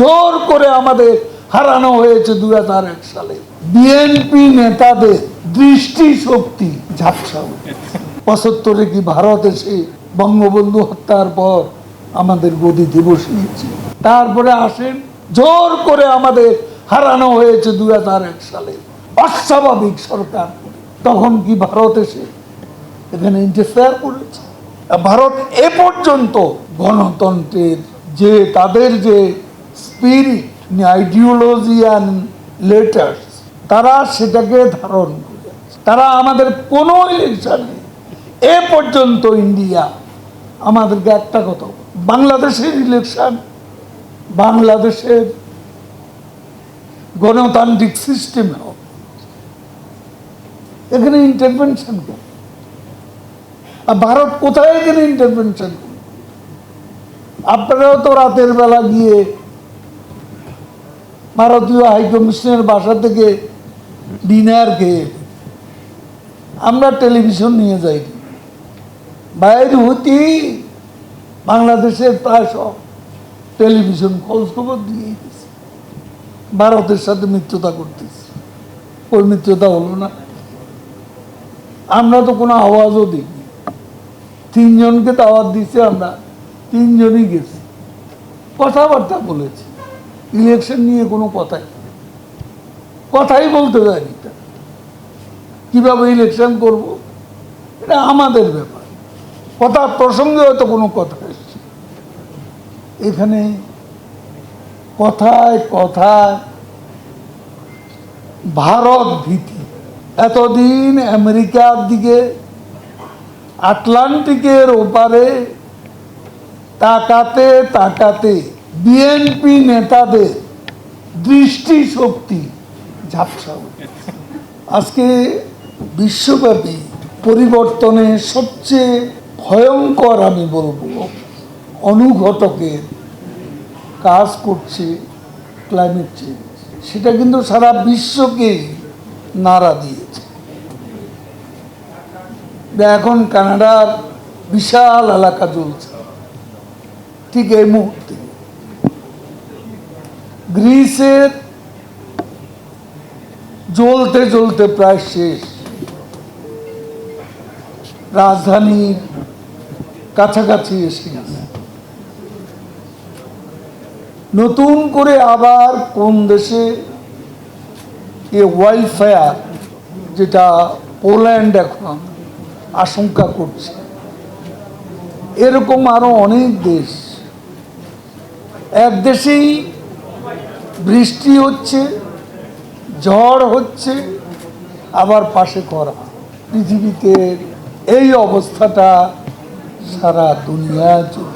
জোর করে আমাদের হারানো হয়েছে দুই হাজার এক সালে। বিএনপি নেতাদের দৃষ্টি শক্তি ঝাপসা পঁচাত্তরে কি ভারত এসে বঙ্গবন্ধু হত্যার পর আমাদের গদিতে বসিয়েছে তারপরে আসেন, জোর করে আমাদের হারানো হয়েছে দুই হাজার এক সালে। অস্বাভাবিক সরকার। তখন কি ভারত এসে এখানে ইন্টারফেয়ার করেছে? ভারত এ পর্যন্ত গণতন্ত্রের যে, তাদের যে স্পিরিট আইডিওলজি অ্যান্ড লেটার্স তারা সেটাকে ধারণ করে তারা আমাদের কোনো ইলেকশনে এ পর্যন্ত ইন্ডিয়া আমাদেরকে একটা কথা বাংলাদেশের ইলেকশন বাংলাদেশের গণতান্ত্রিক সিস্টেমে হবে। এখানে ইন্টারভেনশন কেন আর ভারত কোথায় এখানে ইন্টারভেনশন আপনারাও তো রাতের বেলা গিয়ে ভারতীয় হাইকমিশনের বাসা থেকে ডিনার খেয়ে আমরা টেলিভিশন নিয়ে যাই বাইরে হতি বাংলাদেশের প্রায় সব টেলিভিশন খোঁজ খবর দিয়ে ভারতের সাথে মিত্রতা করতেছে। ওই মিত্রতা হলো না। আমরা তো কোনো আওয়াজও দিইনি। তিনজনকে দাওয়াত দিছে আমরা। তিনজনই গেছি। কথাবার্তা বলেছি। ইলেকশন নিয়ে কোনো কথাই কথাই বলতে তারা। কীভাবে ইলেকশন করব? এটা আমাদের ব্যাপার। কথা প্রসঙ্গে হয়তো কোনো কথা এসছে। এখানে কথায় কথায় ভারত ভীতি। এতদিন আমেরিকার দিকে, আটলান্টিকের ওপারে তাকাতে তাকাতে বিএনপি নেতাদের দৃষ্টিশক্তি ঝাপসা আজকে বিশ্বব্যাপী পরিবর্তনে সবচেয়ে ভয়ঙ্কর, আমি বলব, অনুঘটকের কাজ করছে ক্লাইমেট চেঞ্জ সেটা কিন্তু সারা বিশ্বকেই নাড়া দিয়েছে। এখন কানাডার বিশাল এলাকা চলছে ঠিক এই মুহূর্তে। গ্রিসের জ্বলতে জ্বলতে প্রায় শেষ। রাজধানীর কাছাকাছি এসে গেছে। নতুন করে আবার কোন দেশে এ ওয়াইল্ড ফায়ার যেটা পোল্যান্ড এখন আশঙ্কা করছে। এরকম আরও অনেক দেশ। এক দেশেই বৃষ্টি হচ্ছে ঝড় হচ্ছে আবার পাশে করা পৃথিবীতে এই অবস্থাটা সারা দুনিয়া চলছে।